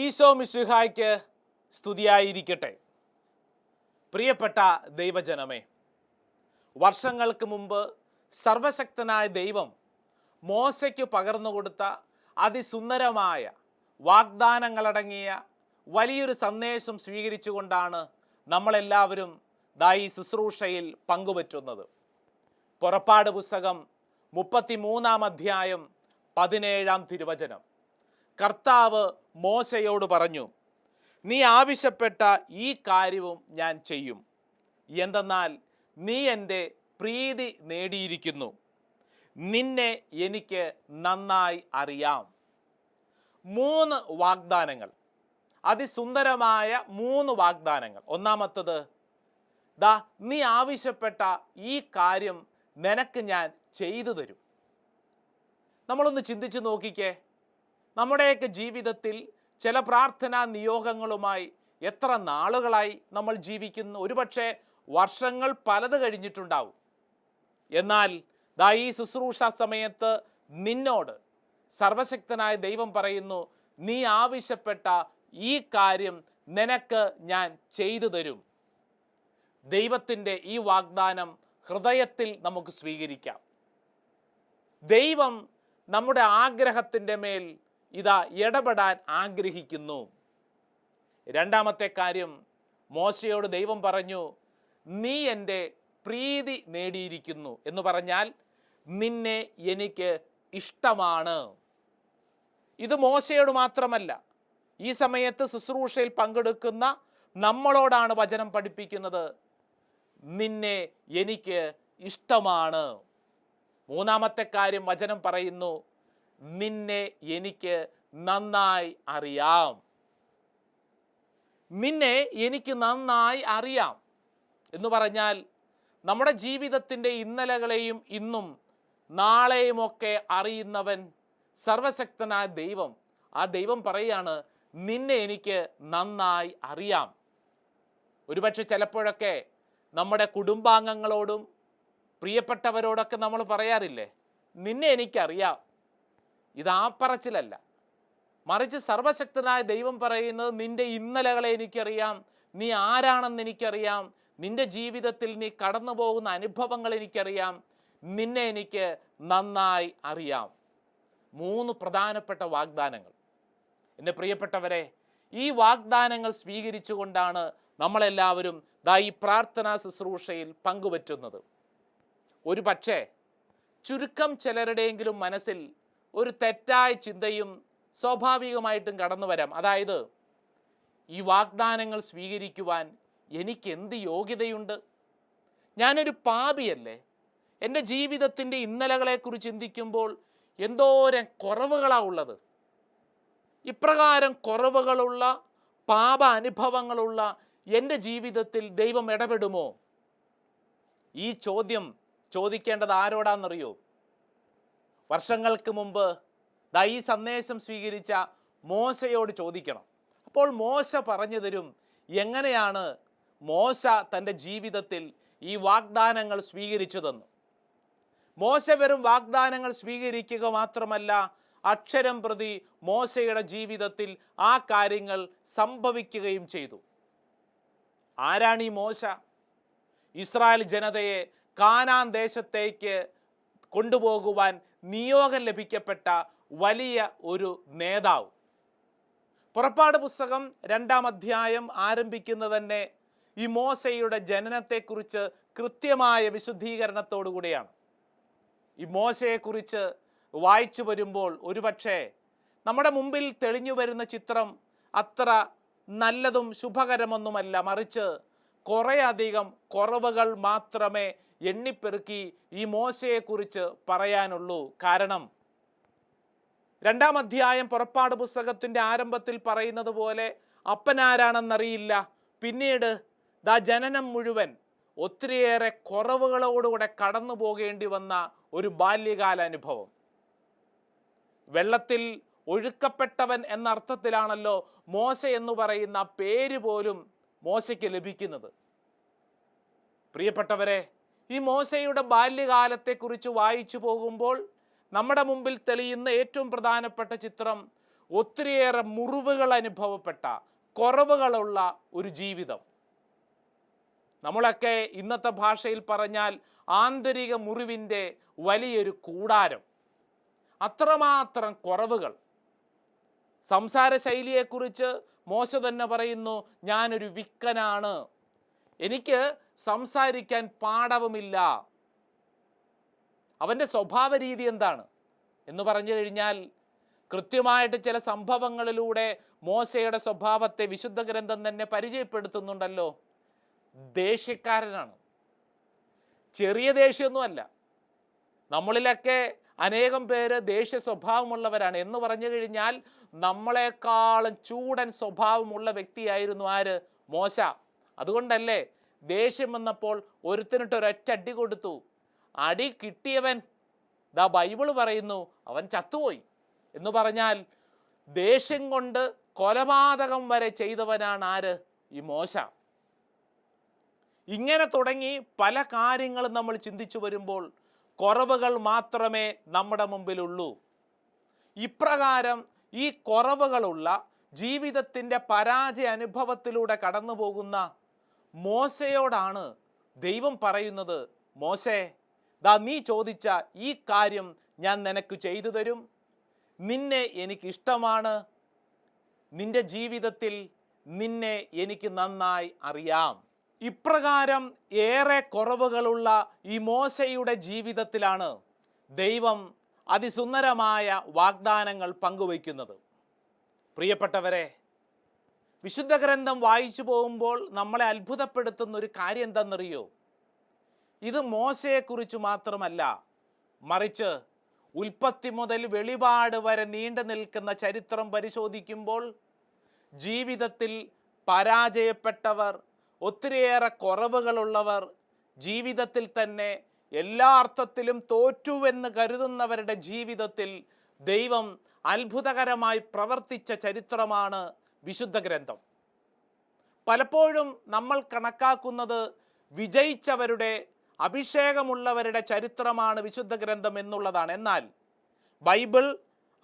ഈശോ മിശിഹായ്ക്ക് സ്തുതിയായിരിക്കട്ടെ. പ്രിയപ്പെട്ട ദൈവജനമേ വർഷങ്ങൾക്ക് മുമ്പ് സർവശക്തനായ ദൈവം മോശയ്ക്ക് പകർന്നു കൊടുത്ത അതിസുന്ദരമായ വാഗ്ദാനങ്ങളടങ്ങിയ വലിയൊരു സന്ദേശം സ്വീകരിച്ചുകൊണ്ടാണ് നമ്മളെല്ലാവരും ദാ ഈ ശുശ്രൂഷയിൽ പങ്കുപറ്റുന്നത്. പുറപ്പാട് പുസ്തകം മുപ്പത്തിമൂന്നാം അധ്യായം പതിനേഴാം തിരുവചനം. കർത്താവ് മോശയോട് പറഞ്ഞു നീ ആവശ്യപ്പെട്ട ഈ കാര്യവും ഞാൻ ചെയ്യും. എന്തെന്നാൽ നീ എന്റെ പ്രീതി നേടിയിരിക്കുന്നു. നിന്നെ എനിക്ക് നന്നായി അറിയാം. മൂന്ന് വാഗ്ദാനങ്ങൾ. അതിസുന്ദരമായ മൂന്ന് വാഗ്ദാനങ്ങൾ. ഒന്നാമത്തത് ദാ നീ ആവശ്യപ്പെട്ട ഈ കാര്യം നിനക്ക് ഞാൻ ചെയ്തു തരും. നമ്മളൊന്ന് ചിന്തിച്ച് നോക്കിക്കേ. നമ്മുടെയൊക്കെ ജീവിതത്തിൽ ചില പ്രാർത്ഥനാ നിയോഗങ്ങളുമായി എത്ര നാളുകളായി നമ്മൾ ജീവിക്കുന്നു? ഒരുപക്ഷെ വർഷങ്ങൾ പലത് കഴിഞ്ഞിട്ടുണ്ടാവും. എന്നാൽ ദാ ഈ ശുശ്രൂഷ സമയത്ത് നിന്നോട് സർവശക്തനായ ദൈവം പറയുന്നു നീ ആവശ്യപ്പെട്ട ഈ കാര്യം നിനക്ക് ഞാൻ ചെയ്തു തരും. ദൈവത്തിന്റെ ഈ വാഗ്ദാനം ഹൃദയത്തിൽ നമുക്ക് സ്വീകരിക്കാം. ദൈവം നമ്മുടെ ആഗ്രഹത്തിന്റെ മേൽ ഇതാ ഇടപെടാൻ ആഗ്രഹിക്കുന്നു. രണ്ടാമത്തെ കാര്യം മോശയോട് ദൈവം പറഞ്ഞു നീ എന്റെ പ്രീതി നേടിയിരിക്കുന്നു. എന്ന് പറഞ്ഞാൽ നിന്നെ എനിക്ക് ഇഷ്ടമാണ്. ഇത് മോശയോട് മാത്രമല്ല ഈ സമയത്ത് ശുശ്രൂഷയിൽ പങ്കെടുക്കുന്ന നമ്മളോടാണ് വചനം പഠിപ്പിക്കുന്നത്. നിന്നെ എനിക്ക് ഇഷ്ടമാണ്. മൂന്നാമത്തെ കാര്യം വചനം പറയുന്നു നിന്നെ എനിക്ക് നന്നായി അറിയാം. നിന്നെ എനിക്ക് നന്നായി അറിയാം എന്ന് പറഞ്ഞാൽ നമ്മുടെ ജീവിതത്തിന്റെ ഇന്നലകളെയും ഇന്നും നാളെയുമൊക്കെ അറിയുന്നവൻ സർവശക്തനായ ദൈവം. ആ ദൈവം പറയുകയാണ് നിന്നെ എനിക്ക് നന്നായി അറിയാം. ഒരുപക്ഷെ ചിലപ്പോഴൊക്കെ നമ്മുടെ കുടുംബാംഗങ്ങളോടും പ്രിയപ്പെട്ടവരോടൊക്കെ നമ്മൾ പറയാറില്ലേ? നിന്നെ എനിക്കറിയാം. ഇത് ആ മറിച്ച് സർവശക്തനായ ദൈവം പറയുന്നത് നിന്റെ ഇന്നലകളെ എനിക്കറിയാം നീ ആരാണെന്ന് എനിക്കറിയാം നിന്റെ ജീവിതത്തിൽ നീ കടന്നു പോകുന്ന അനുഭവങ്ങൾ എനിക്കറിയാം നിന്നെ എനിക്ക് നന്നായി അറിയാം. മൂന്ന് പ്രധാനപ്പെട്ട വാഗ്ദാനങ്ങൾ. എന്റെ പ്രിയപ്പെട്ടവരെ ഈ വാഗ്ദാനങ്ങൾ സ്വീകരിച്ചുകൊണ്ടാണ് നമ്മളെല്ലാവരും ദാ ഈ പ്രാർത്ഥനാ ശുശ്രൂഷയിൽ പങ്കുപറ്റുന്നത് ഒരു പക്ഷേ ചുരുക്കം ചിലരുടെയെങ്കിലും മനസ്സിൽ ഒരു തെറ്റായ ചിന്തയും സ്വാഭാവികമായിട്ടും കടന്നു വരാം. അതായത് ഈ വാഗ്ദാനങ്ങൾ സ്വീകരിക്കുവാൻ എനിക്ക് എന്ത് യോഗ്യതയുണ്ട്? ഞാനൊരു പാപിയല്ലേ? എന്റെ ജീവിതത്തിന്റെ ഇന്നലകളെക്കുറിച്ച് ചിന്തിക്കുമ്പോൾ എന്തോരം കുറവുകളാണ് ഉള്ളത്. ഇപ്രകാരം കുറവുകളുള്ള പാപ അനുഭവങ്ങളുള്ള എന്റെ ജീവിതത്തിൽ ദൈവം ഇടപെടുമോ? ഈ ചോദ്യം ചോദിക്കേണ്ടത് ആരോടാണെന്നറിയോ വർഷങ്ങൾക്ക് മുമ്പ് ദാ ഈ സന്ദേശം സ്വീകരിച്ച മോശയോട് ചോദിക്കണം. അപ്പോൾ മോശ പറഞ്ഞു തരും എങ്ങനെയാണ് മോശ തന്റെ ജീവിതത്തിൽ ഈ വാഗ്ദാനങ്ങൾ സ്വീകരിച്ചതെന്ന്. മോശ വെറും വാഗ്ദാനങ്ങൾ സ്വീകരിക്കുക മാത്രമല്ല അക്ഷരം പ്രതി മോശയുടെ ജീവിതത്തിൽ ആ കാര്യങ്ങൾ സംഭവിക്കുകയും ചെയ്തു. ആരാണ് ഈ മോശ? ഇസ്രായേൽ ജനതയെ കാനാൻ ദേശത്തേക്ക് കൊണ്ടുപോകുവാൻ നിയോഗം ലഭിക്കപ്പെട്ട വലിയ ഒരു നേതാവ്. പുറപ്പാട് പുസ്തകം രണ്ടാം അധ്യായം ആരംഭിക്കുന്നത് തന്നെ ഈ മോശയുടെ ജനനത്തെക്കുറിച്ച് കൃത്യമായ വിശുദ്ധീകരണത്തോടു കൂടിയാണ് ഈ മോശയെക്കുറിച്ച് വായിച്ചു വരുമ്പോൾ ഒരുപക്ഷെ നമ്മുടെ മുമ്പിൽ തെളിഞ്ഞു വരുന്ന ചിത്രം അത്ര നല്ലതും ശുഭകരമൊന്നുമല്ല. മറിച്ച് കുറേയധികം കുറവുകൾ മാത്രമേ എണ്ണിപ്പെറുക്കി ഈ മോശയെക്കുറിച്ച് പറയാനുള്ളൂ. കാരണം രണ്ടാം അധ്യായം പുറപ്പാട് പുസ്തകത്തിന്റെ ആരംഭത്തിൽ പറയുന്നത് പോലെ അപ്പനാരാണെന്നറിയില്ല. പിന്നീട് ദാ ജനനം മുഴുവൻ ഒത്തിരിയേറെ കുറവുകളോടുകൂടെ കടന്നു പോകേണ്ടി വന്ന ഒരു ബാല്യകാല അനുഭവം വെള്ളത്തിൽ ഒഴുക്കപ്പെട്ടവൻ എന്ന അർത്ഥത്തിലാണല്ലോ മോശ എന്ന് പറയുന്ന പേര് പോലും മോശയ്ക്ക് ലഭിക്കുന്നത്. പ്രിയപ്പെട്ടവരെ ഈ മോശയുടെ ബാല്യകാലത്തെക്കുറിച്ച് വായിച്ചു പോകുമ്പോൾ നമ്മുടെ മുമ്പിൽ തെളിയുന്ന ഏറ്റവും പ്രധാനപ്പെട്ട ചിത്രം ഒത്തിരിയേറെ മുറിവുകൾ അനുഭവപ്പെട്ട കുറവുകളുള്ള ഒരു ജീവിതം. നമ്മളൊക്കെ ഇന്നത്തെ ഭാഷയിൽ പറഞ്ഞാൽ ആന്തരിക മുറിവിന്റെ വലിയൊരു കൂടാരം. അത്രമാത്രം കുറവുകൾ. സംസാര ശൈലിയെക്കുറിച്ച് മോശ തന്നെ പറയുന്നു ഞാനൊരു വിക്കനാണ്. എനിക്ക് സംസാരിക്കാൻ പാടവുമില്ല. അവന്റെ സ്വഭാവ രീതി എന്താണ്? എന്ന് പറഞ്ഞു കഴിഞ്ഞാൽ കൃത്യമായിട്ട് ചില സംഭവങ്ങളിലൂടെ മോശയുടെ സ്വഭാവത്തെ വിശുദ്ധ ഗ്രന്ഥം തന്നെ പരിചയപ്പെടുത്തുന്നുണ്ടല്ലോ. ദേഷ്യക്കാരനാണ്. ചെറിയ ദേഷ്യമൊന്നുമല്ല. നമ്മളിലൊക്കെ അനേകം പേര് ദേഷ്യ സ്വഭാവമുള്ളവരാണ്. എന്ന് പറഞ്ഞു കഴിഞ്ഞാൽ നമ്മളെക്കാളും ചൂടൻ സ്വഭാവമുള്ള വ്യക്തിയായിരുന്നു ആര്? മോശ. അതുകൊണ്ടല്ലേ ദേഷ്യം വന്നപ്പോൾ ഒരുത്തിനിട്ട് ഒരൊറ്റ അടി കൊടുത്തു. അടി കിട്ടിയവൻ ദാ ബൈബിൾ പറയുന്നു അവൻ ചത്തുപോയി. എന്ന് പറഞ്ഞാൽ ദേഷ്യം കൊണ്ട് കൊലപാതകം വരെ ചെയ്തവനാണ് ആര്? ഈ മോശ. ഇങ്ങനെ തുടങ്ങി പല കാര്യങ്ങളും നമ്മൾ ചിന്തിച്ചു വരുമ്പോൾ കുറവുകൾ മാത്രമേ നമ്മുടെ മുമ്പിലുള്ളൂ. ഇപ്രകാരം ഈ കുറവുകളുള്ള ജീവിതത്തിന്റെ പരാജയ അനുഭവത്തിലൂടെ കടന്നു പോകുന്ന മോശയോടാണ് ദൈവം പറയുന്നത് മോശേ ദാ നീ ചോദിച്ച ഈ കാര്യം ഞാൻ നിനക്ക് ചെയ്തു തരും. നിന്നെ എനിക്കിഷ്ടമാണ്. നിന്റെ ജീവിതത്തിൽ നിന്നെ എനിക്ക് നന്നായി അറിയാം. ഇപ്രകാരം ഏറെ കുറവുകളുള്ള ഈ മോശയുടെ ജീവിതത്തിലാണ് ദൈവം അതിസുന്ദരമായ വാഗ്ദാനങ്ങൾ പങ്കുവയ്ക്കുന്നത്. പ്രിയപ്പെട്ടവരെ വിശുദ്ധ ഗ്രന്ഥം വായിച്ചു പോകുമ്പോൾ നമ്മളെ അത്ഭുതപ്പെടുത്തുന്ന ഒരു കാര്യം എന്തെന്നറിയോ ഇത് മോശയെക്കുറിച്ച് മാത്രമല്ല മറിച്ച് ഉൽപ്പത്തി മുതൽ വെളിപാട് വരെ നീണ്ടു നിൽക്കുന്ന ചരിത്രം പരിശോധിക്കുമ്പോൾ ജീവിതത്തിൽ പരാജയപ്പെട്ടവർ ഒത്തിരിയേറെ കുറവുകളുള്ളവർ ജീവിതത്തിൽ തന്നെ എല്ലാ അർത്ഥത്തിലും തോറ്റുവെന്ന് കരുതുന്നവരുടെ ജീവിതത്തിൽ ദൈവം അത്ഭുതകരമായി പ്രവർത്തിച്ച ചരിത്രമാണ് വിശുദ്ധ ഗ്രന്ഥം. പലപ്പോഴും നമ്മൾ കണക്കാക്കുന്നത് വിജയിച്ചവരുടെ അഭിഷേകമുള്ളവരുടെ ചരിത്രമാണ് വിശുദ്ധ ഗ്രന്ഥം എന്നുള്ളതാണ്. എന്നാൽ ബൈബിൾ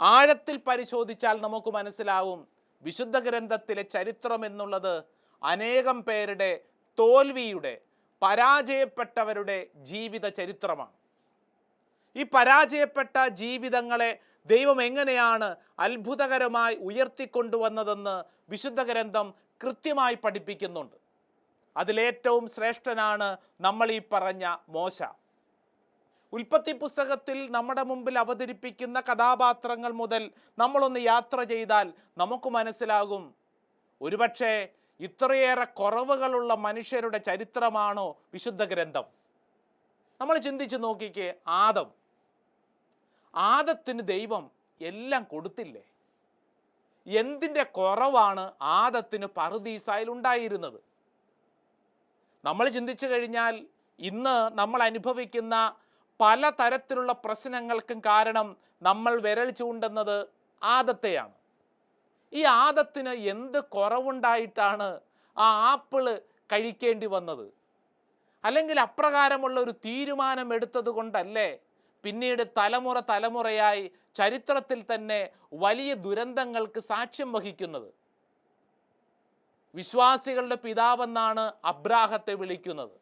ആഴത്തിൽ പരിശോധിച്ചാൽ നമുക്ക് മനസ്സിലാവും വിശുദ്ധ ഗ്രന്ഥത്തിലെ ചരിത്രം എന്നുള്ളത് അനേകം പേരുടെ തോൽവിയുടെ പരാജയപ്പെട്ടവരുടെ ജീവിത ചരിത്രമാണ്. ഈ പരാജയപ്പെട്ട ജീവിതങ്ങളെ ദൈവം എങ്ങനെയാണ് അത്ഭുതകരമായി ഉയർത്തിക്കൊണ്ടുവന്നതെന്ന് വിശുദ്ധ ഗ്രന്ഥം കൃത്യമായി പഠിപ്പിക്കുന്നുണ്ട്. അതിലേറ്റവും ശ്രേഷ്ഠനാണ് നമ്മൾ ഈ പറഞ്ഞ മോശ. ഉൽപ്പത്തി പുസ്തകത്തിൽ നമ്മുടെ മുമ്പിൽ അവതരിപ്പിക്കുന്ന കഥാപാത്രങ്ങൾ മുതൽ നമ്മളൊന്ന് യാത്ര ചെയ്താൽ നമുക്ക് മനസ്സിലാകും ഒരുപക്ഷെ ഇത്രയേറെ കുറവുകളുള്ള മനുഷ്യരുടെ ചരിത്രമാണോ വിശുദ്ധ ഗ്രന്ഥം? നമ്മൾ ചിന്തിച്ച് നോക്കിക്കേ ആദം. ആദത്തിന് ദൈവം എല്ലാം കൊടുത്തില്ലേ? എന്തിന്റെ കുറവാണ് ആദത്തിന് പറുദീസായിൽ ഉണ്ടായിരുന്നത്? നമ്മൾ ചിന്തിച്ചു കഴിഞ്ഞാൽ ഇന്ന് നമ്മൾ അനുഭവിക്കുന്ന പല തരത്തിലുള്ള പ്രശ്നങ്ങൾക്കും കാരണം നമ്മൾ വിരൽ ചൂണ്ടുന്നത് ആദത്തെയാണ്. ഈ ആദത്തിന് എന്ത് കുറവുണ്ടായിട്ടാണ് ആ ആപ്പിൾ കഴിക്കേണ്ടി വന്നത്? അല്ലെങ്കിൽ അപ്രകാരമുള്ള ഒരു തീരുമാനം എടുത്തത് കൊണ്ടല്ലേ പിന്നീട് തലമുറ തലമുറയായി ചരിത്രത്തിൽ തന്നെ വലിയ ദുരന്തങ്ങൾക്ക് സാക്ഷ്യം വഹിക്കുന്നത്? വിശ്വാസികളുടെ പിതാവെന്നാണ് അബ്രാഹത്തെ വിളിക്കുന്നത്.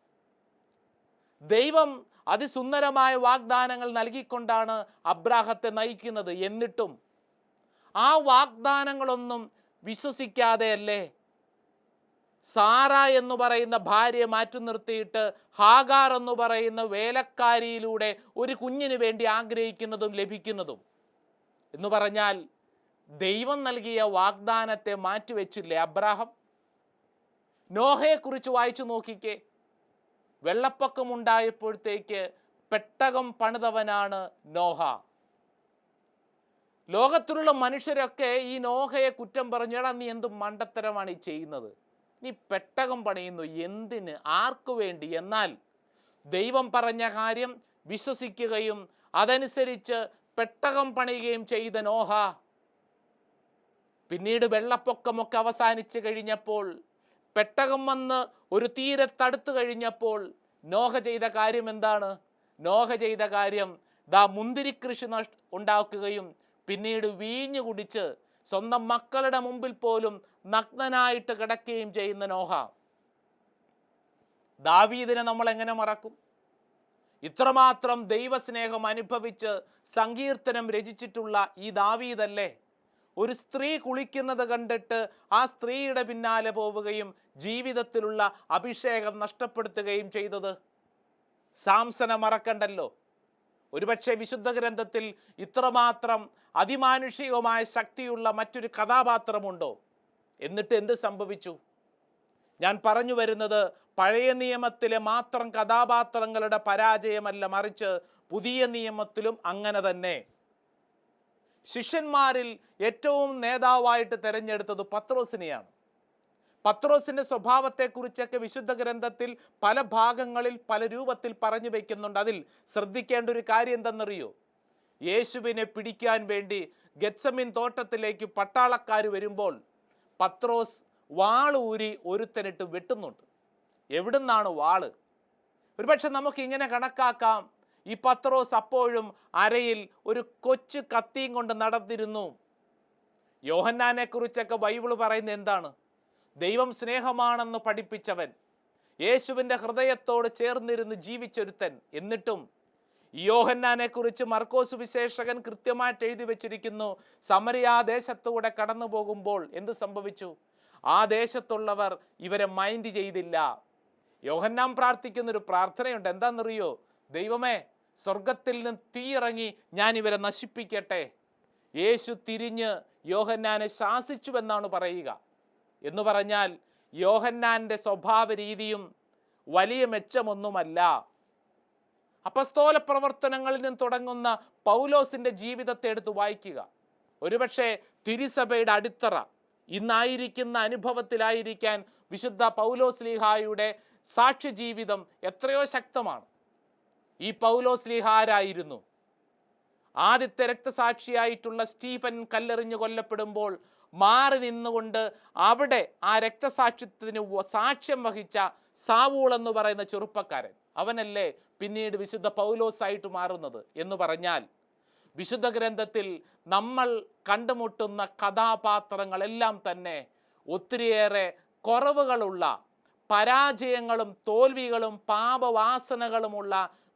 ദൈവം അതിസുന്ദരമായ വാഗ്ദാനങ്ങൾ നൽകിക്കൊണ്ടാണ് അബ്രാഹത്തെ നയിക്കുന്നത്. എന്നിട്ടും ആ വാഗ്ദാനങ്ങളൊന്നും വിശ്വസിക്കാതെയല്ലേ? സാറ എന്ന് പറയുന്ന ഭാര്യയെ മാറ്റി നിർത്തിയിട്ട് ഹാഗാർ എന്ന് പറയുന്ന വേലക്കാരിയിലൂടെ ഒരു കുഞ്ഞിന് വേണ്ടി ആഗ്രഹിക്കുന്നതും ലഭിക്കുന്നതും. എന്ന് പറഞ്ഞാൽ ദൈവം നൽകിയ വാഗ്ദാനത്തെ മാറ്റിവെച്ചില്ലേ അബ്രാഹം? നോഹയെക്കുറിച്ച് വായിച്ചു നോക്കിക്കേ. വെള്ളപ്പൊക്കമുണ്ടായപ്പോഴത്തേക്ക് പെട്ടകം പണിതവനാണ് നോഹ. ലോകത്തിലുള്ള മനുഷ്യരൊക്കെ ഈ നോഹയെ കുറ്റം പറഞ്ഞാൽ നീ എന്ത് മണ്ടത്തരമാണ് ഈ ചെയ്യുന്നത്? നീ പെട്ടകം പണിയുന്നു. എന്തിന്? ആർക്കു വേണ്ടി? എന്നാൽ ദൈവം പറഞ്ഞ കാര്യം വിശ്വസിക്കുകയും അതനുസരിച്ച് പെട്ടകം പണിയുകയും ചെയ്ത നോഹ പിന്നീട് വെള്ളപ്പൊക്കമൊക്കെ അവസാനിച്ചു കഴിഞ്ഞപ്പോൾ പെട്ടകം വന്ന് ഒരു തീരത്തടുത്തു കഴിഞ്ഞപ്പോൾ നോഹ ചെയ്ത കാര്യം എന്താണ്? നോഹ ചെയ്ത കാര്യം ദാ മുന്തിരി കൃഷി നഷ് ഉണ്ടാക്കുകയും പിന്നീട് വീഞ്ഞു കുടിച്ച് സ്വന്തം മക്കളുടെ മുമ്പിൽ പോലും നഗ്നനായിട്ട് കിടക്കുകയും ചെയ്യുന്ന നോഹ. ദാവീദിനെ നമ്മൾ എങ്ങനെ മറക്കും? ഇത്രമാത്രം ദൈവസ്നേഹം അനുഭവിച്ച് സങ്കീർത്തനം രചിച്ചിട്ടുള്ള ഈ ദാവീദല്ലേ? ഒരു സ്ത്രീ കുളിക്കുന്നത് കണ്ടിട്ട് ആ സ്ത്രീയുടെ പിന്നാലെ പോവുകയും ജീവിതത്തിലുള്ള അഭിഷേകം നഷ്ടപ്പെടുത്തുകയും ചെയ്തത്. സാംസനെ മറക്കണ്ടല്ലോ. ഒരുപക്ഷെ വിശുദ്ധ ഗ്രന്ഥത്തിൽ ഇത്രമാത്രം അതിമാനുഷികമായ ശക്തിയുള്ള മറ്റൊരു കഥാപാത്രമുണ്ടോ? എന്നിട്ട് എന്ത് സംഭവിച്ചു? ഞാൻ പറഞ്ഞു വരുന്നത് പഴയ നിയമത്തിലെ മാത്രം കഥാപാത്രങ്ങളുടെ പരാജയമല്ല മറിച്ച് പുതിയ നിയമത്തിലും അങ്ങനെ തന്നെ. ശിഷ്യന്മാരിൽ ഏറ്റവും നേതാവായിട്ട് തിരഞ്ഞെടുത്തത് പത്രോസിനെയാണ്. പത്രോസിന്റെ സ്വഭാവത്തെക്കുറിച്ചൊക്കെ വിശുദ്ധ ഗ്രന്ഥത്തിൽ പല ഭാഗങ്ങളിൽ പല രൂപത്തിൽ പറഞ്ഞു വയ്ക്കുന്നുണ്ട് അതിൽ ശ്രദ്ധിക്കേണ്ട ഒരു കാര്യം എന്തെന്നറിയോ? യേശുവിനെ പിടിക്കാൻ വേണ്ടി ഗത്സമിൻ തോട്ടത്തിലേക്ക് പട്ടാളക്കാർ വരുമ്പോൾ പത്രോസ് വാളൂരി ഒരുത്തനിട്ട് വെട്ടുന്നുണ്ട്. എവിടുന്നാണ് വാൾ ഒരുപക്ഷെ നമുക്ക് ഇങ്ങനെ കണക്കാക്കാം. ഈ പത്രോസ് അപ്പോഴും അരയിൽ ഒരു കൊച്ചു കത്തിയും കൊണ്ട് നടന്നിരുന്നു. യോഹന്നാനെക്കുറിച്ചൊക്കെ ബൈബിൾ പറയുന്നത് എന്താണ്? ദൈവം സ്നേഹമാണെന്ന് പഠിപ്പിച്ചവൻ. യേശുവിന്റെ ഹൃദയത്തോട് ചേർന്നിരുന്ന് ജീവിച്ചൊരുത്തൻ. എന്നിട്ടും യോഹന്നാനെ കുറിച്ച് മർക്കോസ് വിശേഷകൻ കൃത്യമായിട്ട് എഴുതി വെച്ചിരിക്കുന്നു. സമരിയ ദേശത്തൂടെ കടന്നു പോകുമ്പോൾ എന്ത് സംഭവിച്ചു? ആ ദേശത്തുള്ളവർ ഇവരെ മൈൻഡ് ചെയ്തില്ല. യോഹന്നാൻ പ്രാർത്ഥിക്കുന്നൊരു പ്രാർത്ഥനയുണ്ട്. എന്താണെന്നറിയോ? ദൈവമേ സ്വർഗത്തിൽ നിന്ന് തീയിറങ്ങി ഞാൻ ഇവരെ നശിപ്പിക്കട്ടെ. യേശു തിരിഞ്ഞ് യോഹന്നാനെ ശാസിച്ചുവെന്നാണ് പറയുക. എന്ന് പറഞ്ഞാൽ യോഹന്നാന്റെ സ്വഭാവ രീതിയും വലിയ മെച്ചമൊന്നുമല്ല. അപസ്തോല പ്രവർത്തനങ്ങളിൽ നിന്ന് തുടങ്ങുന്ന പൗലോസിന്റെ ജീവിതത്തെ എടുത്ത് വായിക്കുക. ഒരുപക്ഷെ തിരുസഭയുടെ അടിത്തറ ഇന്നായിരിക്കുന്ന അനുഭവത്തിലായിരിക്കാൻ വിശുദ്ധ പൗലോസ് ലീഹായുടെ സാക്ഷ്യ ജീവിതം എത്രയോ ശക്തമാണ്. ഈ പൗലോസ് ലീഹാരായിരുന്നു ആദ്യത്തെ രക്തസാക്ഷിയായിട്ടുള്ള സ്റ്റീഫൻ കല്ലെറിഞ്ഞു കൊല്ലപ്പെടുമ്പോൾ മാറി നിന്നുകൊണ്ട് അവിടെ ആ രക്തസാക്ഷിത്വത്തിന് സാക്ഷ്യം വഹിച്ച സാവൂൾ എന്ന് പറയുന്ന ചെറുപ്പക്കാരൻ. അവനല്ലേ പിന്നീട് വിശുദ്ധ പൗലോസായിട്ട് മാറുന്നത് എന്ന് പറഞ്ഞാൽ വിശുദ്ധ ഗ്രന്ഥത്തിൽ നമ്മൾ കണ്ടുമുട്ടുന്ന കഥാപാത്രങ്ങളെല്ലാം തന്നെ ഒത്തിരിയേറെ കുറവുകളുള്ള പരാജയങ്ങളും തോൽവികളും പാപവാസനകളുമുള്ള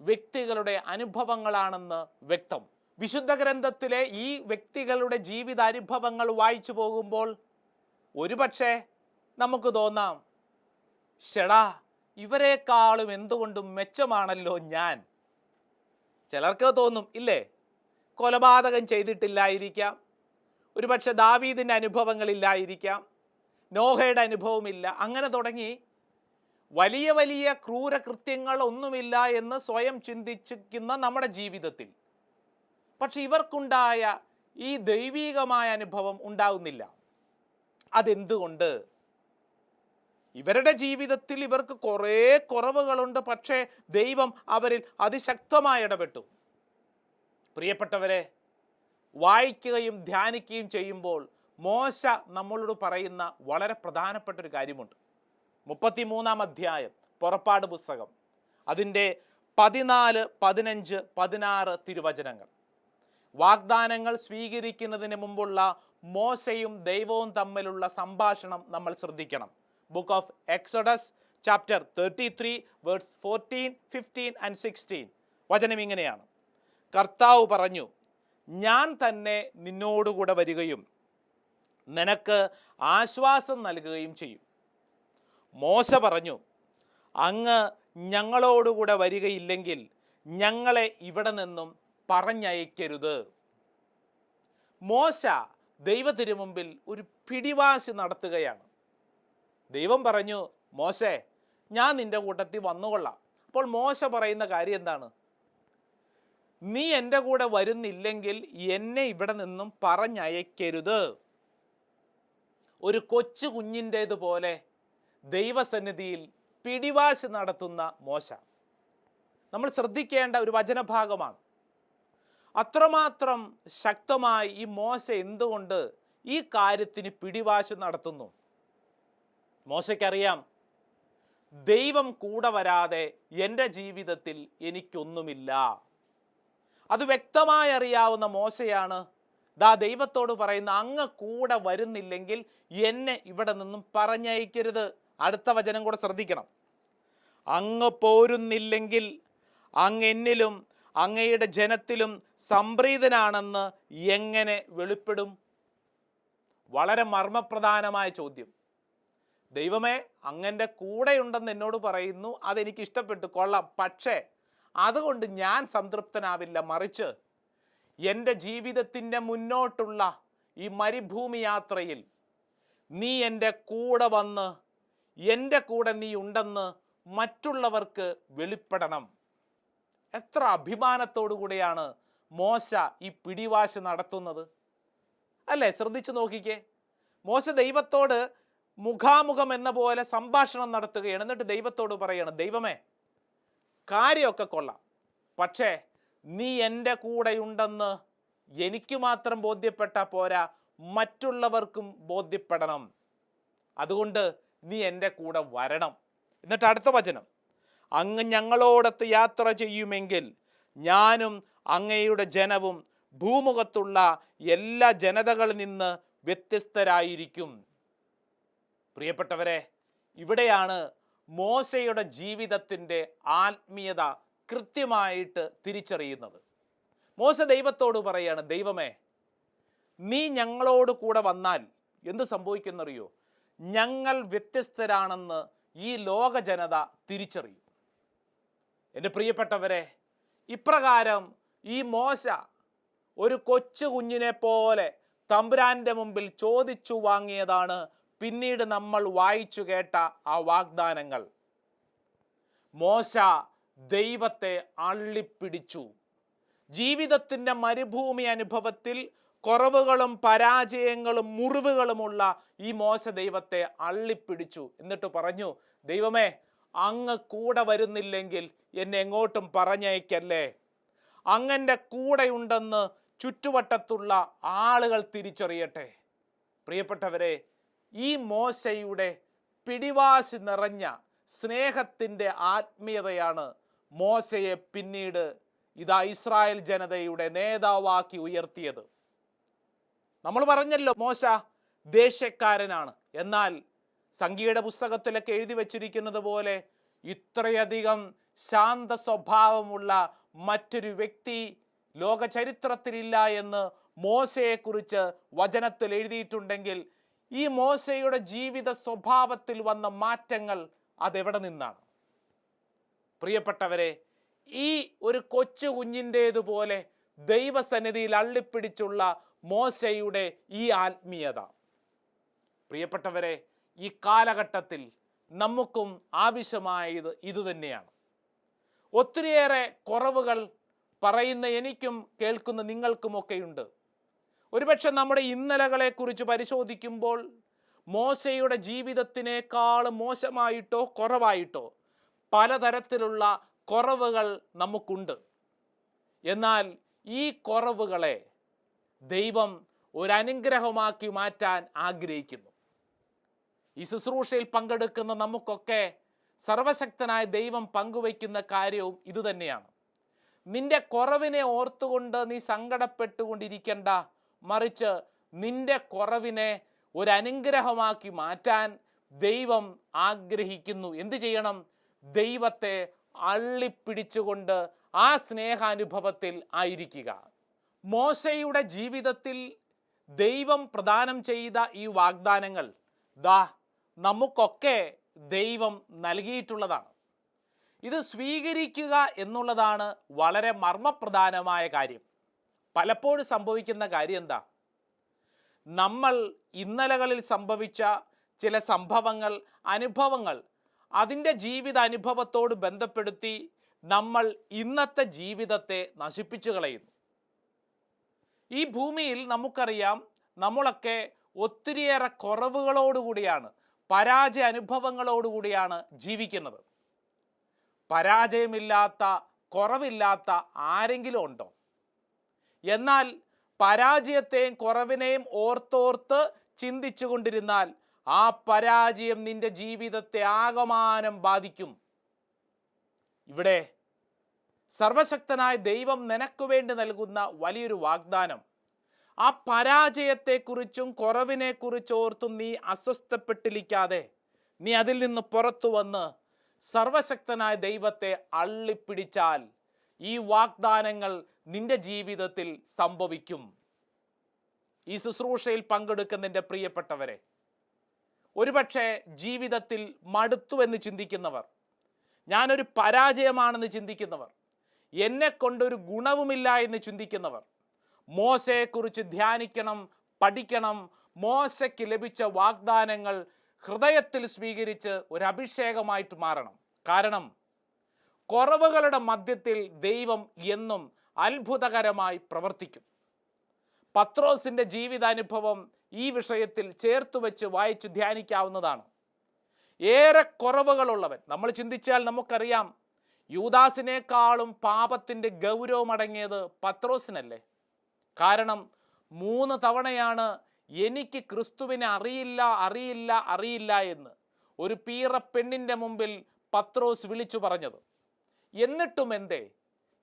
വ്യക്തികളുടെ അനുഭവങ്ങളാണെന്ന് വ്യക്തം. വിശുദ്ധ ഗ്രന്ഥത്തിലെ ഈ വ്യക്തികളുടെ ജീവിതാനുഭവങ്ങൾ വായിച്ചു പോകുമ്പോൾ ഒരുപക്ഷെ നമുക്ക് തോന്നാം ഷെടാ ഇവരെക്കാളും എന്തുകൊണ്ടും മെച്ചമാണല്ലോ ഞാൻ. ചിലർക്ക് തോന്നും ഇല്ലേ കൊലപാതകം ചെയ്തിട്ടില്ലായിരിക്കാം. ഒരുപക്ഷെ ദാവീദിന്റെ അനുഭവങ്ങളില്ലായിരിക്കാം. നോഹയുടെ അനുഭവമില്ല അങ്ങനെ തുടങ്ങി വലിയ വലിയ ക്രൂരകൃത്യങ്ങൾ ഒന്നുമില്ല എന്ന് സ്വയം ചിന്തിച്ചിരിക്കുന്ന നമ്മുടെ ജീവിതത്തിൽ. പക്ഷെ ഇവർക്കുണ്ടായ ഈ ദൈവീകമായ അനുഭവം ഉണ്ടാവുന്നില്ല. അതെന്തുകൊണ്ട്? ഇവരുടെ ജീവിതത്തിൽ ഇവർക്ക് കുറേ കുറവുകളുണ്ട് പക്ഷേ ദൈവം അവരിൽ അതിശക്തമായി ഇടപെട്ടു. പ്രിയപ്പെട്ടവരെ വായിക്കുകയും ധ്യാനിക്കുകയും ചെയ്യുമ്പോൾ മോശ നമ്മളോട് പറയുന്ന വളരെ പ്രധാനപ്പെട്ട ഒരു കാര്യമുണ്ട്. മുപ്പത്തിമൂന്നാം അധ്യായം പുറപ്പാട് പുസ്തകം. അതിന്റെ പതിനാല് പതിനഞ്ച് പതിനാറ് തിരുവചനങ്ങൾ. വാഗ്ദാനങ്ങൾ സ്വീകരിക്കുന്നതിന് മുമ്പുള്ള മോശയും ദൈവവും തമ്മിലുള്ള സംഭാഷണം നമ്മൾ ശ്രദ്ധിക്കണം. Book of Exodus chapter thirty three words fourteen fifteen and sixteen വചനം ഇങ്ങനെയാണ്. കർത്താവ് പറഞ്ഞു ഞാൻ തന്നെ നിന്നോടുകൂടെ വരികയും നിനക്ക് ആശ്വാസം നൽകുകയും ചെയ്യും. മോശ പറഞ്ഞു അങ്ങ് ഞങ്ങളോടുകൂടെ വരികയില്ലെങ്കിൽ ഞങ്ങളെ ഇവിടെ നിന്നും പറഞ്ഞയക്കരുത്. മോശ ദൈവത്തിനു മുമ്പിൽ ഒരു പിടിവാശി നടത്തുകയാണ്. ദൈവം പറഞ്ഞു മോശേ ഞാൻ നിന്റെ കൂട്ടത്തിൽ വന്നുകൊള്ളാം. അപ്പോൾ മോശ പറയുന്ന കാര്യം എന്താണ്? നീ എന്റെ കൂടെ വരുന്നില്ലെങ്കിൽ എന്നെ ഇവിടെ നിന്നും പറഞ്ഞയക്കരുത്. ഒരു കൊച്ചു കുഞ്ഞിന്റേതുപോലെ ദൈവസന്നിധിയിൽ പിടിവാശി നടത്തുന്ന മോശ. നമ്മൾ ശ്രദ്ധിക്കേണ്ട ഒരു വചനഭാഗമാണ്. അത്രമാത്രം ശക്തമായി ഈ മോശ എന്തുകൊണ്ട് ഈ കാര്യത്തിന് പിടിവാശി നടത്തുന്നു? മോശയ്ക്കറിയാം ദൈവം കൂടെ വരാതെ എന്റെ ജീവിതത്തിൽ എനിക്കൊന്നുമില്ല. അത് വ്യക്തമായി അറിയാവുന്ന മോശയാണ്. ദാ ദൈവത്തോട് പറയുന്ന അങ്ങ് കൂടെ വരുന്നില്ലെങ്കിൽ എന്നെ ഇവിടെ നിന്നും പറഞ്ഞയക്കരുത്. അടുത്ത വചനം കൂടെ ശ്രദ്ധിക്കണം. അങ്ങ് പോരുന്നില്ലെങ്കിൽ അങ്ങ് എന്നിലും അങ്ങയുടെ ജനത്തിലും സംപ്രീതനാണെന്ന് എങ്ങനെ വെളിപ്പെടും? വളരെ മർമ്മപ്രധാനമായ ചോദ്യം. ദൈവമേ അങ്ങന്റെ കൂടെയുണ്ടെന്ന് എന്നോട് പറയുന്നു അതെനിക്ക് ഇഷ്ടപ്പെട്ടു കൊള്ളാം. പക്ഷേ അതുകൊണ്ട് ഞാൻ സംതൃപ്തനാവില്ല. മറിച്ച് എന്റെ ജീവിതത്തിന്റെ മുന്നോട്ടുള്ള ഈ മരുഭൂമി യാത്രയിൽ നീ എന്റെ കൂടെ വന്ന് എന്റെ കൂടെ നീ ഉണ്ടെന്ന് മറ്റുള്ളവർക്ക് വെളിപ്പെടണം. എത്ര അഭിമാനത്തോടു കൂടെയാണ് മോശ ഈ പിടിവാശ് നടത്തുന്നത്? അല്ലേ? ശ്രദ്ധിച്ചു നോക്കിക്കേ. മോശ ദൈവത്തോട് മുഖാമുഖം എന്ന പോലെ സംഭാഷണം നടത്തുകയാണ്. എന്നിട്ട് ദൈവത്തോട് പറയണം ദൈവമേ കാര്യമൊക്കെ കൊള്ളാം. പക്ഷേ നീ എന്റെ കൂടെയുണ്ടെന്ന് എനിക്ക് മാത്രം ബോധ്യപ്പെട്ട പോരാ. മറ്റുള്ളവർക്കും ബോധ്യപ്പെടണം. അതുകൊണ്ട് നീ എന്റെ കൂടെ വരണം. എന്നിട്ട് അടുത്ത വചനം. അങ്ങ് ഞങ്ങളോടൊത്ത് യാത്ര ചെയ്യുമെങ്കിൽ ഞാനും അങ്ങയുടെ ജനവും ഭൂമുഖത്തുള്ള എല്ലാ ജനതകളിൽ നിന്ന് വ്യത്യസ്തരായിരിക്കും. പ്രിയപ്പെട്ടവരെ ഇവിടെയാണ് മോശയുടെ ജീവിതത്തിന്റെ ആത്മീയത കൃത്യമായിട്ട് തിരിച്ചറിയുന്നത്. മോശ ദൈവത്തോട് പറയാണ് ദൈവമേ നീ ഞങ്ങളോട് കൂടെ വന്നാൽ എന്ത് സംഭവിക്കുന്നറിയോ? ഞങ്ങൾ വ്യത്യസ്തരാണെന്ന് ഈ ലോക ജനത തിരിച്ചറിയും. എന്റെ പ്രിയപ്പെട്ടവരെ ഇപ്രകാരം ഈ മോശ ഒരു കൊച്ചു കുഞ്ഞിനെ പോലെ തമ്പുരാന്റെ മുമ്പിൽ ചോദിച്ചു വാങ്ങിയതാണ് പിന്നീട് നമ്മൾ വായിച്ചു കേട്ട ആ വാഗ്ദാനങ്ങൾ. മോശ ദൈവത്തെ അള്ളിപ്പിടിച്ചു. ജീവിതത്തിന്റെ മരുഭൂമി അനുഭവത്തിൽ കുറവുകളും പരാജയങ്ങളും മുറിവുകളുമുള്ള ഈ മോശ ദൈവത്തെ അള്ളിപ്പിടിച്ചു. എന്നിട്ട് പറഞ്ഞു ദൈവമേ അങ്ങ് കൂടെ വരുന്നില്ലെങ്കിൽ എന്നെ എങ്ങോട്ടും പറഞ്ഞയക്കല്ലേ? അങ്ങന്റെ കൂടെയുണ്ടെന്ന് ചുറ്റുവട്ടത്തുള്ള ആളുകൾ തിരിച്ചറിയട്ടെ. പ്രിയപ്പെട്ടവരെ ഈ മോശയുടെ പിടിവാശി നിറഞ്ഞ സ്നേഹത്തിന്റെ ആത്മീയതയാണ് മോശയെ പിന്നീട് ഇതാ ഇസ്രായേൽ ജനതയുടെ നേതാവാക്കി ഉയർത്തിയത്. നമ്മൾ പറഞ്ഞല്ലോ മോശ ദേഷ്യക്കാരനാണ്. എന്നാൽ സംഗീത പുസ്തകത്തിലൊക്കെ എഴുതി വച്ചിരിക്കുന്നത് പോലെ ഇത്രയധികം ശാന്ത സ്വഭാവമുള്ള മറ്റൊരു വ്യക്തി ലോക ചരിത്രത്തിലില്ല എന്ന് മോശയെക്കുറിച്ച് വചനത്തിൽ എഴുതിയിട്ടുണ്ടെങ്കിൽ ഈ മോശയുടെ ജീവിത സ്വഭാവത്തിൽ വന്ന മാറ്റങ്ങൾ അതെവിടെ നിന്നാണ്? പ്രിയപ്പെട്ടവരെ ഈ ഒരു കൊച്ചു കുഞ്ഞിന്റേതുപോലെ ദൈവസന്നിധിയിൽ അള്ളിപ്പിടിച്ചുള്ള മോശയുടെ ഈ ആത്മീയത. പ്രിയപ്പെട്ടവരെ ഈ കാലഘട്ടത്തിൽ നമുക്കും ആവശ്യമായത് ഇതുതന്നെയാണ്. ഒത്തിരിയേറെ കുറവുകൾ പറയുന്ന എനിക്കും കേൾക്കുന്ന നിങ്ങൾക്കുമൊക്കെയുണ്ട്. ഒരുപക്ഷെ നമ്മുടെ ഇന്നലകളെക്കുറിച്ച് പരിശോധിക്കുമ്പോൾ മോശയുടെ ജീവിതത്തിനേക്കാൾ മോശമായിട്ടോ കുറവായിട്ടോ പലതരത്തിലുള്ള കുറവുകൾ നമുക്കുണ്ട്. എന്നാൽ ഈ കുറവുകളെ ദൈവം ഒരനുഗ്രഹമാക്കി മാറ്റാൻ ആഗ്രഹിക്കുന്നു. ഈ ശുശ്രൂഷയിൽ പങ്കെടുക്കുന്ന നമുക്കൊക്കെ സർവശക്തനായ ദൈവം പങ്കുവയ്ക്കുന്ന കാര്യവും ഇതുതന്നെയാണ് നിന്റെ കുറവിനെ ഓർത്തുകൊണ്ട് നീ സങ്കടപ്പെട്ടുകൊണ്ടിരിക്കേണ്ട. മറിച്ച് നിന്റെ കുറവിനെ ഒരു അനുഗ്രഹമാക്കി മാറ്റാൻ ദൈവം ആഗ്രഹിക്കുന്നു. എന്തു ചെയ്യണം? ദൈവത്തെ അള്ളിപ്പിടിച്ചുകൊണ്ട് ആ സ്നേഹാനുഭവത്തിൽ ആയിരിക്കുക. മോശയുടെ ജീവിതത്തിൽ ദൈവം പ്രദാനം ചെയ്ത ഈ വാഗ്ദാനങ്ങൾ ദാ നമുക്കൊക്കെ ദൈവം നൽകിയിട്ടുള്ളതാണ്. ഇത് സ്വീകരിക്കുക എന്നുള്ളതാണ് വളരെ മർമ്മപ്രധാനമായ കാര്യം. പലപ്പോഴും സംഭവിക്കുന്ന കാര്യം എന്താ നമ്മൾ ഇന്നലകളിൽ സംഭവിച്ച ചില സംഭവങ്ങൾ അനുഭവങ്ങൾ അതിന്റെ ജീവിത അനുഭവത്തോട് ബന്ധപ്പെടുത്തി നമ്മൾ ഇന്നത്തെ ജീവിതത്തെ നശിപ്പിച്ചു കളയുന്നു. ഈ ഭൂമിയിൽ നമുക്കറിയാം നമ്മളൊക്കെ ഒത്തിരിയേറെ കുറവുകളോടുകൂടിയാണ്. പരാജയ അനുഭവങ്ങളോടുകൂടിയാണ് ജീവിക്കുന്നത്. പരാജയമില്ലാത്ത കുറവില്ലാത്ത ആരെങ്കിലും ഉണ്ടോ? എന്നാൽ പരാജയത്തെയും കുറവിനെയും ഓർത്തോർത്ത് ചിന്തിച്ചു കൊണ്ടിരുന്നാൽ ആ പരാജയം നിന്റെ ജീവിതത്തെ ആകമാനം ബാധിക്കും. ഇവിടെ സർവശക്തനായ ദൈവം നിനക്ക് വേണ്ടി നൽകുന്ന വലിയൊരു വാഗ്ദാനം ആ പരാജയത്തെക്കുറിച്ചും കുറവിനെക്കുറിച്ചും ഓർത്തും നീ അസ്വസ്ഥപ്പെട്ടിരിക്കാതെ നീ അതിൽ നിന്ന് പുറത്തു വന്ന് സർവശക്തനായ ദൈവത്തെ അള്ളിപ്പിടിച്ചാൽ ഈ വാഗ്ദാനങ്ങൾ നിന്റെ ജീവിതത്തിൽ സംഭവിക്കും. ഈ ശുശ്രൂഷയിൽ പങ്കെടുക്കുന്ന എന്റെ പ്രിയപ്പെട്ടവരെ ഒരുപക്ഷെ ജീവിതത്തിൽ മടുത്തു എന്ന് ചിന്തിക്കുന്നവർ ഞാനൊരു പരാജയമാണെന്ന് ചിന്തിക്കുന്നവർ എന്നെ കൊണ്ടൊരു ഗുണവുമില്ല എന്ന് ചിന്തിക്കുന്നവർ മോശയെക്കുറിച്ച് ധ്യാനിക്കണം പഠിക്കണം. മോശയ്ക്ക് ലഭിച്ച വാഗ്ദാനങ്ങൾ ഹൃദയത്തിൽ സ്വീകരിച്ച് ഒരു അഭിഷേകമായിട്ട് മാറണം. കാരണം കുറവുകളുടെ മധ്യത്തിൽ ദൈവം എന്നും അത്ഭുതകരമായി പ്രവർത്തിക്കും. പത്രോസിന്റെ ജീവിതാനുഭവം ഈ വിഷയത്തിൽ ചേർത്ത് വെച്ച് വായിച്ച് ധ്യാനിക്കാവുന്നതാണ്. ഏറെ കുറവുകളുള്ളവൻ. നമ്മൾ ചിന്തിച്ചാൽ നമുക്കറിയാം യൂദാസിനേക്കാളും പാപത്തിന്റെ ഗൗരവമടങ്ങിയത് പത്രോസിനല്ലേ? കാരണം മൂന്ന് തവണയാണ് എനിക്ക് ക്രിസ്തുവിനെ അറിയില്ല അറിയില്ല അറിയില്ല എന്ന് ഒരു പീറ പെണ്ണിന്റെ മുമ്പിൽ പത്രോസ് വിളിച്ചു പറഞ്ഞത്. എന്നിട്ടും എന്തേ?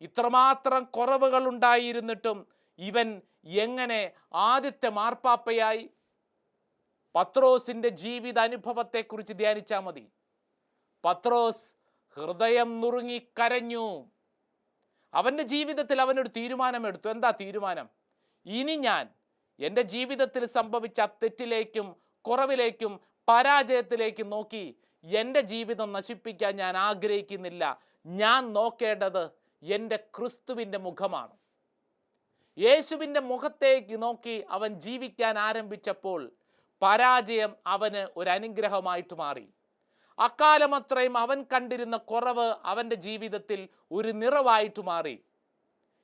ഇത്രമാത്രം കുറവുകൾ ഉണ്ടായിരുന്നിട്ടും ഇവൻ എങ്ങനെ ആദ്യത്തെ മാർപ്പാപ്പയായി? പത്രോസിന്റെ ജീവിത അനുഭവത്തെക്കുറിച്ച് ധ്യാനിച്ചാൽ മതി. പത്രോസ് ഹൃദയം നുറുങ്ങി കരഞ്ഞു. അവന്റെ ജീവിതത്തിൽ അവനൊരു തീരുമാനമെടുത്തു. എന്താ തീരുമാനം? ഇനി ഞാൻ എന്റെ ജീവിതത്തിൽ സംഭവിച്ച തെറ്റിലേക്കും കുറവിലേക്കും പരാജയത്തിലേക്കും നോക്കി എന്റെ ജീവിതം നശിപ്പിക്കാൻ ഞാൻ ആഗ്രഹിക്കുന്നില്ല. ഞാൻ നോക്കേണ്ടത് എന്റെ ക്രിസ്തുവിന്റെ മുഖമാണ്. യേശുവിന്റെ മുഖത്തേക്ക് നോക്കി അവൻ ജീവിക്കാൻ ആരംഭിച്ചപ്പോൾ പരാജയം അവന് ഒരു അനുഗ്രഹമായിട്ട് മാറി. അക്കാലം അത്രയും അവൻ കണ്ടിരുന്ന കുറവ് അവന്റെ ജീവിതത്തിൽ ഒരു നിറവായിട്ട് മാറി.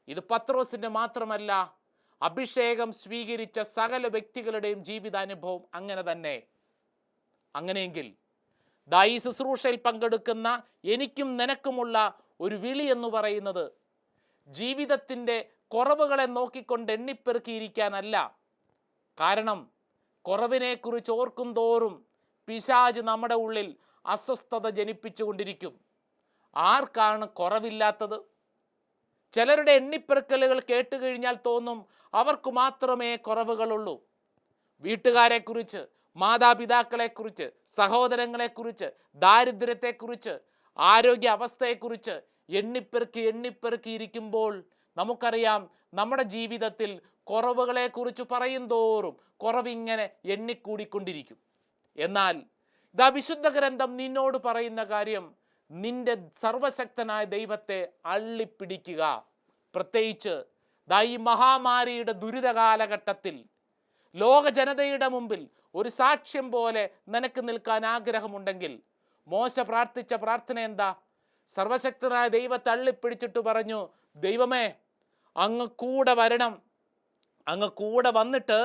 ഇത് പത്രോസിന്റെ മാത്രമല്ല അഭിഷേകം സ്വീകരിച്ച സകല വ്യക്തികളുടെയും ജീവിതാനുഭവം അങ്ങനെ തന്നെ. അങ്ങനെയെങ്കിൽ ദായി ശുശ്രൂഷയിൽ പങ്കെടുക്കുന്ന എനിക്കും നിനക്കുമുള്ള ഒരു വിളി എന്ന് പറയുന്നത് ജീവിതത്തിന്റെ കുറവുകളെ നോക്കിക്കൊണ്ട് എണ്ണിപ്പെറുക്കിയിരിക്കാനല്ല. കാരണം കുറവിനെക്കുറിച്ച് ഓർക്കും തോറും പിശാജ് നമ്മുടെ ഉള്ളിൽ അസ്വസ്ഥത ജനിപ്പിച്ചുകൊണ്ടിരിക്കും. ആർക്കാണ് കുറവില്ലാത്തത്? ചിലരുടെ എണ്ണിപ്പെറുക്കലുകൾ കേട്ട് കഴിഞ്ഞാൽ തോന്നും അവർക്ക് മാത്രമേ കുറവുകളുള്ളൂ. വീട്ടുകാരെക്കുറിച്ച് മാതാപിതാക്കളെക്കുറിച്ച് സഹോദരങ്ങളെക്കുറിച്ച് ദാരിദ്ര്യത്തെക്കുറിച്ച് ആരോഗ്യ അവസ്ഥയെക്കുറിച്ച് എണ്ണിപ്പെറുക്കി എണ്ണിപ്പെറുക്കി ഇരിക്കുമ്പോൾ നമുക്കറിയാം നമ്മുടെ ജീവിതത്തിൽ കുറവുകളെക്കുറിച്ച് പറയും തോറും കുറവിങ്ങനെ എണ്ണിക്കൂടിക്കൊണ്ടിരിക്കും. എന്നാൽ ഇതാ വിശുദ്ധ ഗ്രന്ഥം നിന്നോട് പറയുന്ന കാര്യം നിന്റെ സർവശക്തനായ ദൈവത്തെ അള്ളിപ്പിടിക്കുക. പ്രത്യേകിച്ച് ദാ ഈ മഹാമാരിയുടെ ദുരിത കാലഘട്ടത്തിൽ ലോക ജനതയുടെ മുമ്പിൽ ഒരു സാക്ഷ്യം പോലെ നിനക്ക് നിൽക്കാൻ ആഗ്രഹമുണ്ടെങ്കിൽ മോശ പ്രാർത്ഥിച്ച പ്രാർത്ഥന എന്താ? സർവശക്തനായ ദൈവത്തെ അള്ളിപ്പിടിച്ചിട്ട് പറഞ്ഞു ദൈവമേ അങ്ങ് കൂടെ വരണം. അങ്ങ് കൂടെ വന്നിട്ട്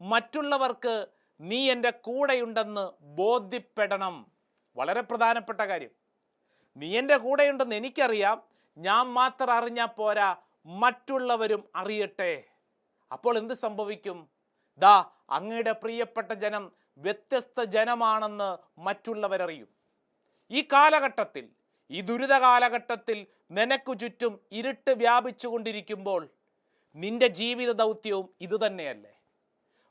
മറ്റുള്ളവർക്ക് നീ എന്റെ കൂടെയുണ്ടെന്ന് ബോധ്യപ്പെടണം. വളരെ പ്രധാനപ്പെട്ട കാര്യം. നീ എന്റെ കൂടെയുണ്ടെന്ന് എനിക്കറിയാം. ഞാൻ മാത്രം അറിഞ്ഞാൽ പോരാ. മറ്റുള്ളവരും അറിയട്ടെ. അപ്പോൾ എന്ത് സംഭവിക്കും? ദാ അങ്ങയുടെ പ്രിയപ്പെട്ട ജനം വ്യത്യസ്ത ജനമാണെന്ന് മറ്റുള്ളവരറിയും. ഈ കാലഘട്ടത്തിൽ ഈ ദുരിത കാലഘട്ടത്തിൽ നിനക്കു ചുറ്റും ഇരുട്ട് വ്യാപിച്ചുകൊണ്ടിരിക്കുമ്പോൾ നിന്റെ ജീവിത ദൗത്യവും ഇതുതന്നെയല്ലേ?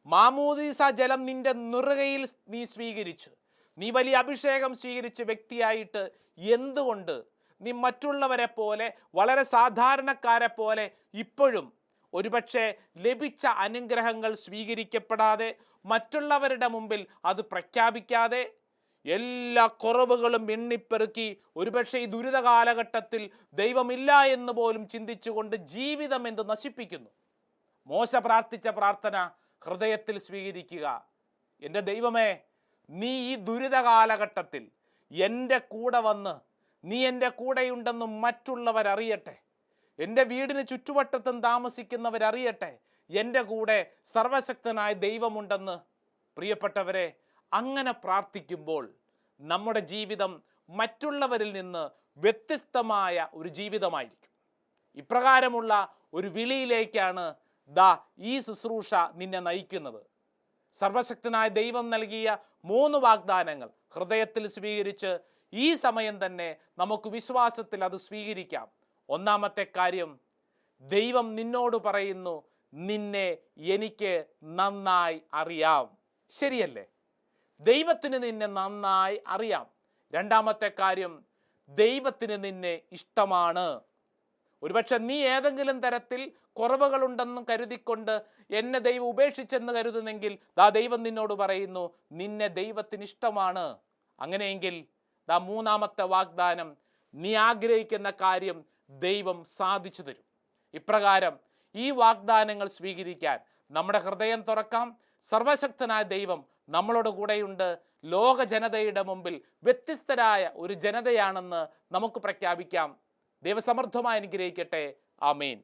മാമൂദീസ ജലം നിന്റെ നുറുകയിൽ നീ സ്വീകരിച്ചു നീ വലിയ അഭിഷേകം സ്വീകരിച്ച വ്യക്തിയായിട്ട് എന്തുകൊണ്ട് നീ മറ്റുള്ളവരെ പോലെ വളരെ സാധാരണക്കാരെ പോലെ ഇപ്പോഴും ഒരുപക്ഷെ ലഭിച്ച അനുഗ്രഹങ്ങൾ സ്വീകരിക്കപ്പെടാതെ മറ്റുള്ളവരുടെ മുമ്പിൽ അത് പ്രഖ്യാപിക്കാതെ എല്ലാ കുറവുകളും എണ്ണിപ്പെറുക്കി ഒരുപക്ഷെ ഈ ദുരിത കാലഘട്ടത്തിൽ ദൈവമില്ല എന്ന് പോലും ചിന്തിച്ചുകൊണ്ട് ജീവിതം എന്ത് നശിപ്പിക്കുന്നു? മോശ പ്രാർത്ഥിച്ച പ്രാർത്ഥന ഹൃദയത്തിൽ സ്വീകരിക്കുക. എന്റെ ദൈവമേ നീ ഈ ദുരിത കാലഘട്ടത്തിൽ എന്റെ കൂടെ വന്ന് നീ എന്റെ കൂടെയുണ്ടെന്ന് മറ്റുള്ളവരറിയട്ടെ എന്റെ വീടിന് ചുറ്റുവട്ടത്തും താമസിക്കുന്നവരറിയട്ടെ എന്റെ കൂടെ സർവശക്തനായ ദൈവമുണ്ടെന്ന്. പ്രിയപ്പെട്ടവരെ അങ്ങനെ പ്രാർത്ഥിക്കുമ്പോൾ നമ്മുടെ ജീവിതം മറ്റുള്ളവരിൽ നിന്ന് വ്യത്യസ്തമായ ഒരു ജീവിതമായിരിക്കും. ഇപ്രകാരമുള്ള ഒരു വിളിയിലേക്കാണ് ദാ ഈ ശുശ്രൂഷ നിന്നെ നയിക്കുന്നത്. സർവശക്തനായ ദൈവം നൽകിയ മൂന്ന് വാഗ്ദാനങ്ങൾ ഹൃദയത്തിൽ സ്വീകരിച്ച് ഈ സമയം തന്നെ നമുക്ക് വിശ്വാസത്തിൽ അത് സ്വീകരിക്കാം. ഒന്നാമത്തെ കാര്യം ദൈവം നിന്നോട് പറയുന്നു നിന്നെ എനിക്ക് നന്നായി അറിയാം. ശരിയല്ലേ? ദൈവത്തിന് നിന്നെ നന്നായി അറിയാം. രണ്ടാമത്തെ കാര്യം ദൈവത്തിന് നിന്നെ ഇഷ്ടമാണ്. ഒരുപക്ഷെ നീ ഏതെങ്കിലും തരത്തിൽ കുറവുകളുണ്ടെന്നും കരുതിക്കൊണ്ട് എന്നെ ദൈവം ഉപേക്ഷിച്ചെന്ന് കരുതുന്നെങ്കിൽ ദാ ദൈവം നിന്നോട് പറയുന്നു നിന്നെ ദൈവത്തിന് ഇഷ്ടമാണ് അങ്ങനെയെങ്കിൽ ദാ മൂന്നാമത്തെ വാഗ്ദാനം നീ ആഗ്രഹിക്കുന്ന കാര്യം ദൈവം സാധിച്ചു തരും. ഇപ്രകാരം ഈ വാഗ്ദാനങ്ങൾ സ്വീകരിക്കാൻ നമ്മുടെ ഹൃദയം തുറക്കാം സർവശക്തനായ ദൈവം നമ്മളോട് കൂടെയുണ്ട് ലോക ജനതയുടെ മുമ്പിൽ വ്യത്യസ്തരായ ഒരു ജനതയാണെന്ന് നമുക്ക് പ്രഖ്യാപിക്കാം. ദൈവസമർത്ഥമായി അനുഗ്രഹിക്കട്ടെ. ആമേൻ.